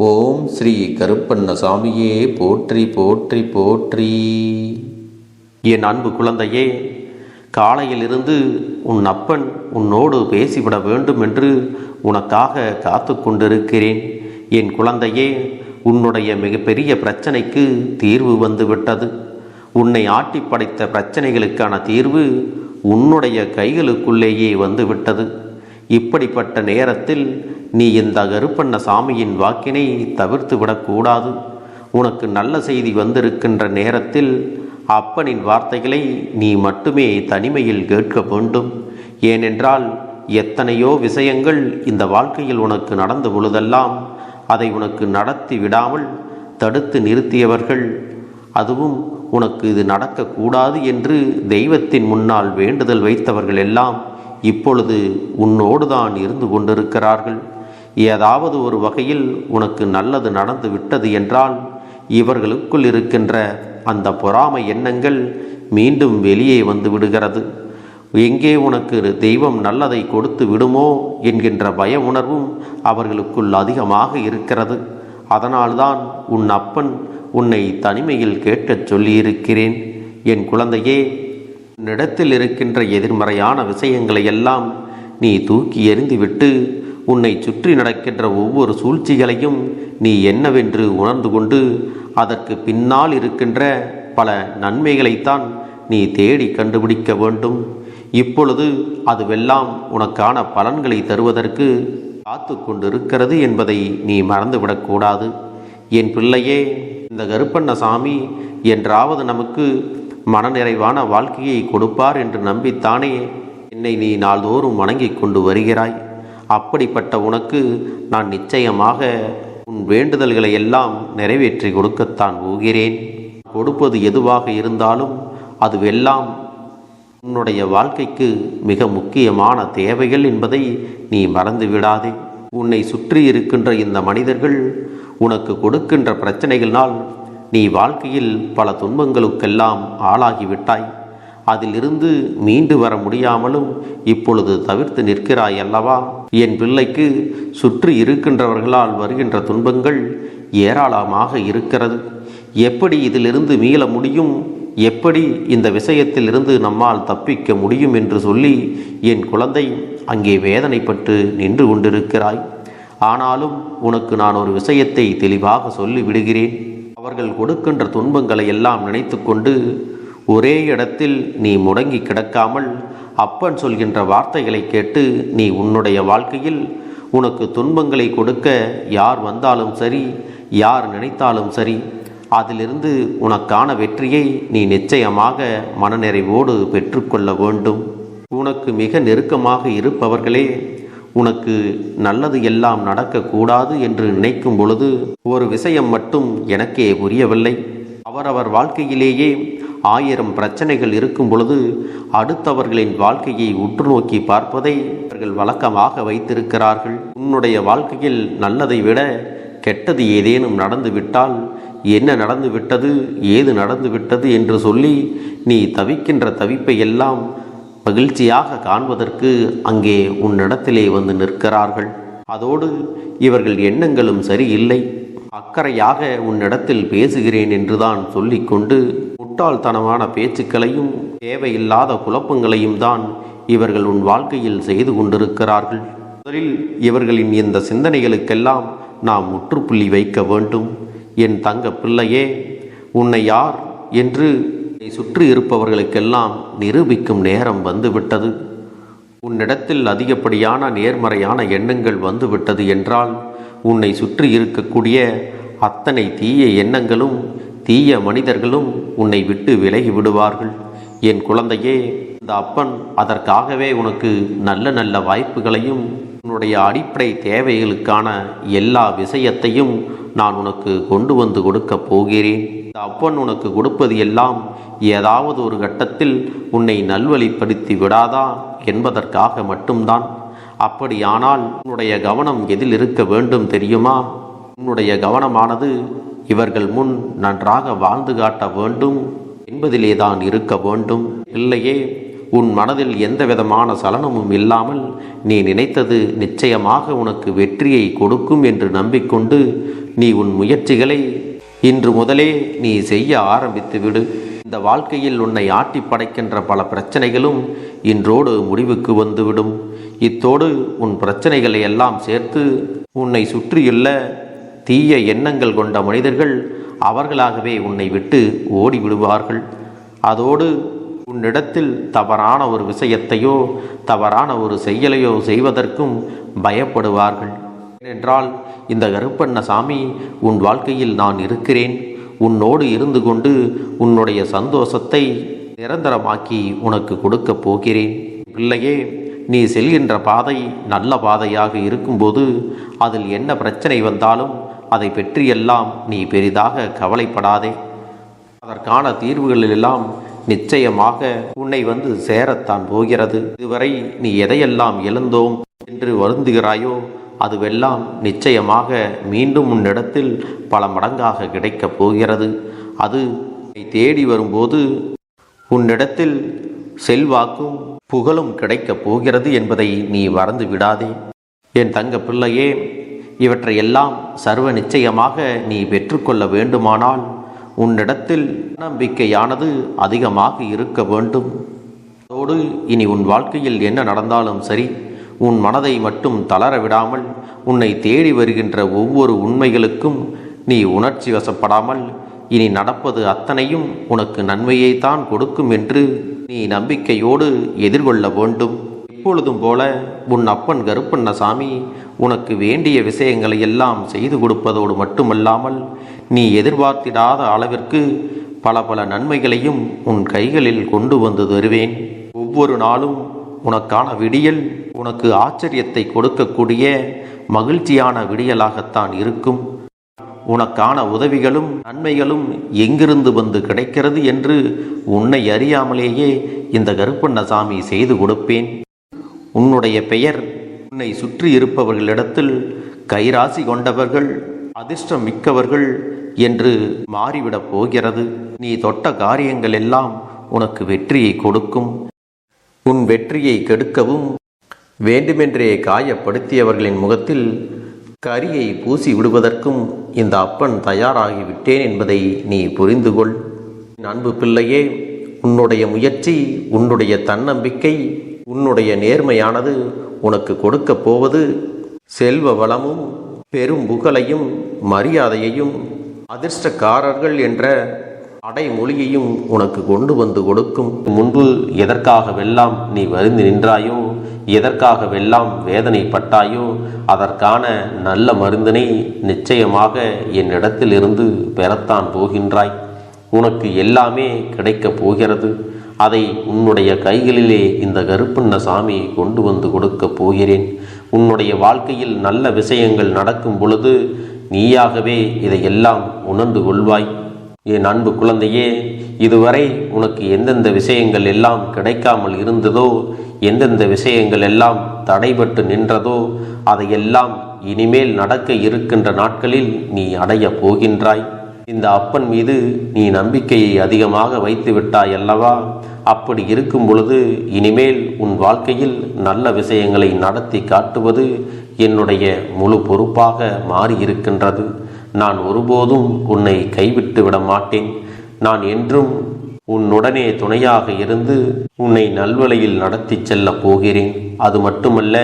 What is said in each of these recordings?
ஓம் ஸ்ரீ கருப்பண்ணசாமியே போற்றி போற்றி போற்றி. என் அன்பு குழந்தையே காலையிலிருந்து உன் அப்பன் உன்னோடு பேசிவிட வேண்டும் என்று உனக்காக காத்து கொண்டிருக்கிறேன். என் குழந்தையே உன்னுடைய மிகப்பெரிய பிரச்சனைக்கு தீர்வு வந்துவிட்டது. உன்னை ஆட்டி படைத்த பிரச்சனைகளுக்கான தீர்வு உன்னுடைய கைகளுக்குள்ளேயே வந்துவிட்டது. இப்படிப்பட்ட நேரத்தில் நீ இந்த கருப்பண்ண சாமியின் வாக்கினை தவிர்த்து விடக்கூடாது. உனக்கு நல்ல செய்தி வந்திருக்கின்ற நேரத்தில் அப்பனின் வார்த்தைகளை நீ மட்டுமே தனிமையில் கேட்க வேண்டும். ஏனென்றால் எத்தனையோ விஷயங்கள் இந்த வாழ்க்கையில் உனக்கு நடந்த பொழுதெல்லாம் அதை உனக்கு நடத்தி விடாமல் தடுத்து நிறுத்தியவர்கள். அதுவும் உனக்கு இது நடக்கக்கூடாது என்று தெய்வத்தின் முன்னால் வேண்டுதல் வைத்தவர்கள் எல்லாம் இப்பொழுது உன்னோடு தான் இருந்து கொண்டிருக்கிறார்கள். ஏதாவது ஒரு வகையில் உனக்கு நல்லது நடந்து விட்டது என்றால் இவர்களுக்குள் இருக்கின்ற அந்த பொறாமை எண்ணங்கள் மீண்டும் வெளியே வந்து விடுகிறது. எங்கே உனக்கு தெய்வம் நல்லதை கொடுத்து விடுமோ என்கின்ற பய உணர்வும் அவர்களுக்குள் அதிகமாக இருக்கிறது. அதனால்தான் உன் அப்பன் உன்னை தனிமையில் கேட்கச் சொல்லியிருக்கிறேன். என் குழந்தையே உன்னிடத்தில் இருக்கின்ற எதிர்மறையான விஷயங்களை எல்லாம் நீ தூக்கி எறிந்துவிட்டு உன்னை சுற்றி நடக்கின்ற ஒவ்வொரு சூழ்ச்சிகளையும் நீ என்னவென்று உணர்ந்து கொண்டு அதற்கு பின்னால் இருக்கின்ற பல நன்மைகளைத்தான் நீ தேடி கண்டுபிடிக்க வேண்டும். இப்பொழுது அதுவெல்லாம் உனக்கான பலன்களை தருவதற்கு காத்து கொண்டிருக்கிறது என்பதை நீ மறந்துவிடக்கூடாது என் பிள்ளையே இந்த கருப்பண்ணசாமி என்றாவது நமக்கு மனநிறைவான வாழ்க்கையை கொடுப்பார் என்று நம்பித்தானே என்னை நீ நாள்தோறும் வணங்கிக் கொண்டு வருகிறாய். அப்படிப்பட்ட உனக்கு நான் நிச்சயமாக உன் வேண்டுதல்களை எல்லாம் நிறைவேற்றி கொடுக்கத்தான் போகிறேன். கொடுப்பது எதுவாக இருந்தாலும் அதுவெல்லாம் உன்னுடைய வாழ்க்கைக்கு மிக முக்கியமான தேவைகள் என்பதை நீ மறந்து விடாதே உன்னை சுற்றி இருக்கின்ற இந்த மனிதர்கள் உனக்கு கொடுக்கின்ற பிரச்சனைகளினால் நீ வாழ்க்கையில் பல துன்பங்களுக்கெல்லாம் ஆளாகிவிட்டாய். அதிலிருந்து மீண்டு வர முடியாமலும் இப்பொழுது தவிர்த்து நிற்கிறாய் அல்லவா? என் பிள்ளைக்கு சுற்றி இருக்கின்றவர்களால் வருகின்ற துன்பங்கள் ஏராளமாக இருக்கிறது. எப்படி இதிலிருந்து மீள முடியும்? எப்படி இந்த விஷயத்திலிருந்து நம்மால் தப்பிக்க முடியும் என்று சொல்லி என் குழந்தை அங்கே வேதனைப்பட்டு நின்று கொண்டிருக்கிறாய். ஆனாலும் உனக்கு நான் ஒரு விஷயத்தை தெளிவாக சொல்லி விடுகிறேன் அவர்கள் கொடுக்கின்ற துன்பங்களை எல்லாம் நினைத்து கொண்டு ஒரே இடத்தில் நீ முடங்கி கிடக்காமல் அப்பன் சொல்கின்ற வார்த்தைகளை கேட்டு நீ உன்னுடைய வாழ்க்கையில் உனக்கு துன்பங்களை கொடுக்க யார் வந்தாலும் சரி யார் நினைத்தாலும் சரி அதிலிருந்து உனக்கான வெற்றியை நீ நிச்சயமாக மனநிறைவோடு பெற்றுக்கொள்ள வேண்டும். உனக்கு மிக நெருக்கமாக இருப்பவர்களே உனக்கு நல்லது எல்லாம் நடக்கக்கூடாது என்று நினைக்கும் பொழுது ஒரு விஷயம் மட்டும் எனக்கே புரியவில்லை. அவரவர் வாழ்க்கையிலேயே ஆயிரம் பிரச்சனைகள் இருக்கும் பொழுது அடுத்தவர்களின் வாழ்க்கையை உற்று நோக்கி பார்ப்பதை அவர்கள் வழக்கமாக வைத்திருக்கிறார்கள். உன்னுடைய வாழ்க்கையில் நல்லதை விட கெட்டது ஏதேனும் நடந்துவிட்டால் என்ன நடந்து விட்டது ஏது நடந்து விட்டது என்று சொல்லி நீ தவிக்கின்ற தவிப்பை எல்லாம் மகிழ்ச்சியாக காண்பதற்கு அங்கே உன்னிடத்திலே வந்து நிற்கிறார்கள். அதோடு இவர்கள் எண்ணங்களும் சரியில்லை. அக்கறையாக உன்னிடத்தில் பேசுகிறேன் என்றுதான் சொல்லிக்கொண்டு முட்டாள்தனமான பேச்சுக்களையும் தேவையில்லாத குழப்பங்களையும் தான் இவர்கள் உன் வாழ்க்கையில் செய்து கொண்டிருக்கிறார்கள். முதலில் இவர்களின் இந்த சிந்தனைகளுக்கெல்லாம் நாம் முற்றுப்புள்ளி வைக்க வேண்டும். என் தங்க பிள்ளையே உன்னை யார் என்று சுற்றி இருப்பவர்களுக்கெல்லாம் நிரூபிக்கும் நேரம் வந்துவிட்டது. உன்னிடத்தில் அதிகப்படியான நேர்மறையான எண்ணங்கள் வந்துவிட்டது என்றால் உன்னை சுற்றி இருக்கக்கூடிய அத்தனை தீய எண்ணங்களும் தீய மனிதர்களும் உன்னை விட்டு விலகி விடுவார்கள் என் குழந்தையே இந்த அப்பன் அதற்காகவே உனக்கு நல்ல நல்ல வாய்ப்புகளையும் உன்னுடைய அடிப்படை தேவைகளுக்கான எல்லா விஷயத்தையும் நான் உனக்கு கொண்டு வந்து கொடுக்கப் போகிறேன். இந்த அப்பன் உனக்கு கொடுப்பது எல்லாம் ஏதாவது ஒரு கட்டத்தில் உன்னை நல்வழிப்படுத்தி விடாதா என்பதற்காக மட்டும்தான். அப்படியானால் உன்னுடைய கவனம் எதில் இருக்க வேண்டும் தெரியுமா? உன்னுடைய கவனமானது இவர்கள் முன் நன்றாக வாழ்ந்து காட்ட வேண்டும். என்பதிலே தான் இருக்க வேண்டும். இல்லையே உன் மனதில் எந்த விதமான சலனமும் இல்லாமல் நீ நினைத்தது நிச்சயமாக உனக்கு வெற்றியை கொடுக்கும் என்று நம்பிக்கொண்டு நீ உன் முயற்சிகளை இன்று முதலே நீ செய்ய ஆரம்பித்து விடு. இந்த வாழ்க்கையில் உன்னை ஆட்டி படைக்கின்ற பல பிரச்சனைகளும் இன்றோடு முடிவுக்கு வந்துவிடும். இத்தோடு உன் பிரச்சனைகளை எல்லாம் சேர்த்து உன்னை சுற்றியுள்ள தீய எண்ணங்கள் கொண்ட மனிதர்கள் அவர்களாகவே உன்னை விட்டு ஓடி விடுவார்கள் அதோடு உன்னிடத்தில் தவறான ஒரு விஷயத்தையோ தவறான ஒரு செயலையோ செய்வதற்கும் பயப்படுவார்கள். ஏனென்றால் இந்த கருப்பண்ணசாமி உன் வாழ்க்கையில் நான் இருக்கிறேன். உன்னோடு இருந்து கொண்டு உன்னுடைய சந்தோஷத்தை நிரந்தரமாக்கி உனக்கு கொடுக்கப் போகிறேன். பிள்ளையே நீ செல்கின்ற பாதை நல்ல பாதையாக இருக்கும்போது அதில் என்ன பிரச்சனை வந்தாலும் அதை பற்றியெல்லாம் நீ பெரிதாக கவலைப்படாதே. அதற்கான தீர்வுகளிலெல்லாம் நிச்சயமாக உன்னை வந்து சேரத்தான் போகிறது. இதுவரை நீ எதையெல்லாம் இழந்தோம் என்று வருந்துகிறாயோ அதுவெல்லாம் நிச்சயமாக மீண்டும் உன்னிடத்தில் பல மடங்காக கிடைக்கப் போகிறது. அது உன்னை தேடி வரும்போது உன்னிடத்தில் செல்வாக்கும் புகழும் கிடைக்கப் போகிறது என்பதை நீ மறந்து விடாதே என் தங்க பிள்ளையே இவற்றையெல்லாம் சர்வ நிச்சயமாக நீ பெற்றுக்கொள்ள வேண்டுமானால் உன்னிடத்தில் நம்பிக்கையானது அதிகமாக இருக்க வேண்டும். அதோடு இனி உன் வாழ்க்கையில் என்ன நடந்தாலும் சரி உன் மனதை மட்டும் தளர விடாமல் உன்னை தேடி வருகின்ற ஒவ்வொரு உண்மைகளுக்கும் நீ உணர்ச்சி வசப்படாமல் இனி நடப்பது அத்தனையும் உனக்கு நன்மையைத்தான் கொடுக்கும் என்று நீ நம்பிக்கையோடு எதிர்கொள்ள வேண்டும். எப்பொழுதும் போல உன் அப்பன் கருப்பண்ணசாமி உனக்கு வேண்டிய விஷயங்களை எல்லாம் செய்து கொடுப்பதோடு மட்டுமல்லாமல் நீ எதிர்பார்த்திடாத அளவிற்கு பல பல நன்மைகளையும் உன் கைகளில் கொண்டு வந்து தருவேன். ஒவ்வொரு நாளும் உனக்கான விடியல் உனக்கு ஆச்சரியத்தை கொடுக்கக்கூடிய மகிழ்ச்சியான விடியலாகத்தான் இருக்கும். உனக்கான உதவிகளும் நன்மைகளும் எங்கிருந்து வந்து கிடைக்கிறது என்று உன்னை அறியாமலேயே இந்த கருப்பண்ணசாமி செய்து கொடுப்பேன். உன்னுடைய பெயர் உன்னை சுற்றி இருப்பவர்களிடத்தில் கைராசி கொண்டவர்கள் அதிர்ஷ்டம் மிக்கவர்கள் என்று மாறிவிடப் போகிறது. நீ தொட்ட காரியங்கள் எல்லாம் உனக்கு வெற்றியை கொடுக்கும். உன் வெற்றியை கெடுக்கவும் வேண்டுமென்றே காயப்படுத்தியவர்களின் முகத்தில் கரியை பூசி விடுவதற்கும் இந்த அப்பன் தயாராகிவிட்டேன் என்பதை நீ புரிந்து கொள் என் அன்பு பிள்ளையே உன்னுடைய முயற்சி உன்னுடைய தன்னம்பிக்கை உன்னுடைய நேர்மையானது உனக்கு கொடுக்கப் போவது செல்வ வளமும் பெரும் புகழையும் மரியாதையையும் அதிர்ஷ்டக்காரர்கள் என்ற அடைமொழியையும் உனக்கு கொண்டு வந்து கொடுக்கும். முன்பு எதற்காகவெல்லாம் நீ வருந்து நின்றாயோ எதற்காகவெல்லாம் வேதனைப்பட்டாயோ அதற்கான நல்ல மருந்தினை நிச்சயமாக என்னிடத்திலிருந்து பெறத்தான் போகின்றாய். உனக்கு எல்லாமே கிடைக்கப் போகிறது. அதை உன்னுடைய கைகளிலே இந்த கருப்பண்ண சாமி கொண்டு வந்து கொடுக்கப் போகிறேன். உன்னுடைய வாழ்க்கையில் நல்ல விஷயங்கள் நடக்கும் பொழுது நீயாகவே இதையெல்லாம் உணர்ந்து கொள்வாய். என் அன்பு குழந்தையே இதுவரை உனக்கு எந்தெந்த விஷயங்கள் எல்லாம் கிடைக்காமல் இருந்ததோ எந்தெந்த விஷயங்கள் எல்லாம் தடைபட்டு நின்றதோ அதையெல்லாம் இனிமேல் நடக்க இருக்கின்ற நாட்களில் நீ அடையப் போகின்றாய். இந்த அப்பன் மீது நீ நம்பிக்கையை அதிகமாக வைத்து விட்டாய் அல்லவா? அப்படி இருக்கும் பொழுது இனிமேல் உன் வாழ்க்கையில் நல்ல விஷயங்களை நடத்தி காட்டுவது என்னுடைய முழு பொறுப்பாக மாறியிருக்கின்றது. நான் ஒருபோதும் உன்னை கைவிட்டு விட மாட்டேன். நான் என்றும் உன்னுடனே துணையாக இருந்து உன்னை நல்வழியில் நடத்தி செல்லப் போகிறேன். அது மட்டுமல்ல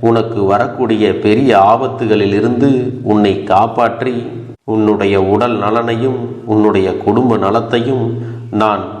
உனக்கு வரக்கூடிய பெரிய ஆபத்துகளிலிருந்து உன்னை காப்பாற்றி உன்னுடைய உடல் நலனையும் உன்னுடைய குடும்ப நலத்தையும் நான்